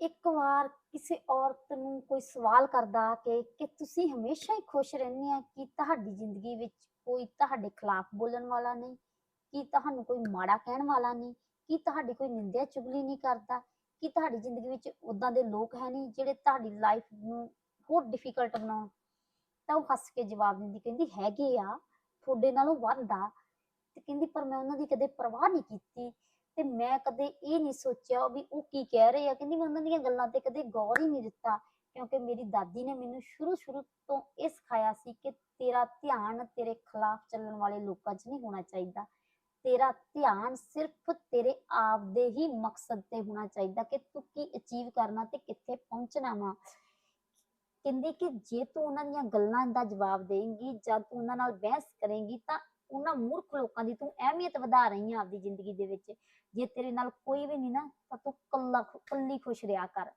ਇੱਕ ਵਾਰ ਕਿਸੇ ਔਰਤ ਨੂੰ ਕੋਈ ਸਵਾਲ ਕਰਦਾ ਕਿ ਕਿ ਤੁਸੀਂ ਹਮੇਸ਼ਾ ਹੀ ਖੁਸ਼ ਰਹਿੰਦੇ ਆ ਕਿ ਤੁਹਾਡੀ ਜ਼ਿੰਦਗੀ ਵਿੱਚ ਕੋਈ ਤੁਹਾਡੇ ਖਿਲਾਫ ਬੋਲਣ ਵਾਲਾ ਨਹੀਂ? ਕਿ ਤੁਹਾਨੂੰ ਕੋਈ ਮਾੜਾ ਕਹਿਣ ਵਾਲਾ ਨਹੀਂ? ਕਿ ਤੁਹਾਡੀ ਕੋਈ ਨਿੰਦਿਆ ਚੁਗਲੀ ਨਹੀਂ ਕਰਦਾ? ਕਿ ਤੁਹਾਡੀ ਜ਼ਿੰਦਗੀ ਵਿੱਚ ਉਦਾਂ ਦੇ ਲੋਕ ਹੈ ਨਹੀਂ ਜਿਹੜੇ ਤੁਹਾਡੀ ਲਾਈਫ ਨੂੰ ਹੋਰ ਡਿਫਿਕਲਟ ਬਣਾਉਣ? ਤਾਂ ਉਹ ਹੱਸ ਕੇ ਜਵਾਬ ਦਿੰਦੀ, ਕਹਿੰਦੀ, ਹੈਗੇ ਆ, ਤੁਹਾਡੇ ਨਾਲੋਂ ਵੱਧ ਆ। ਤੇ ਕਹਿੰਦੀ, ਪਰ ਮੈਂ ਉਹਨਾਂ ਦੀ ਕਦੇ ਪਰਵਾਹ ਨਹੀਂ ਕੀਤੀ ਮੈਂ ਕਦੇ ਇਹ ਨਹੀਂ ਸੋਚਿਆ ਵੀ ਉਹ ਕੀ ਕਹਿ ਰਹੇ ਆ। ਕਹਿੰਦੀ ਮੈਂ ਉਹਨਾਂ ਦੀਆਂ ਗੱਲਾਂ ਤੇ ਕਦੇ ਗੌਰ ਹੀ ਨਹੀਂ ਦਿੱਤਾ ਕਿਉਂਕਿ ਮੇਰੀ ਦਾਦੀ ਨੇ ਮੈਨੂੰ ਸ਼ੁਰੂ ਸ਼ੁਰੂ ਤੋਂ ਇਹ ਸਿਖਾਇਆ ਸੀ ਕਿ ਤੇਰਾ ਧਿਆਨ ਤੇਰੇ ਖਿਲਾਫ ਚੱਲਣ ਵਾਲੇ ਲੋਕਾਂ 'ਚ ਨਹੀਂ ਹੋਣਾ ਚਾਹੀਦਾ। ਤੇਰਾ ਧਿਆਨ ਸਿਰਫ ਤੇਰੇ ਆਪ ਦੇ ਹੀ ਮਕਸਦ ਤੇ ਹੋਣਾ ਚਾਹੀਦਾ ਕਿ ਤੂੰ ਕੀ ਅਚੀਵ ਕਰਨਾ ਤੇ ਕਿੱਥੇ ਪਹੁੰਚਣਾ ਵਾ। ਕਹਿੰਦੀ ਕਿ ਜੇ ਤੂੰ ਉਹਨਾਂ ਦੀਆਂ ਗੱਲਾਂ ਦਾ ਜਵਾਬ ਦੇਂਗੀ ਜਾਂ ਤੂੰ ਉਹਨਾਂ ਨਾਲ ਬਹਿਸ ਕਰੇਂਗੀ ਤਾਂ ਉਹਨਾਂ ਮੂਰਖ ਲੋਕਾਂ ਦੀ ਤੂੰ ਅਹਿਮੀਅਤ ਵਧਾ ਰਹੀ ਆ ਆਪਦੀ ਜ਼ਿੰਦਗੀ ਦੇ ਵਿੱਚ। ਜੇ ਤੇਰੇ ਨਾਲ ਕੋਈ ਵੀ ਨਹੀਂ ਨਾ, ਤਾਂ ਤੂੰ ਕੱਲਾ ਕੱਲੀ ਖੁਸ਼ ਰਿਹਾ ਕਰ।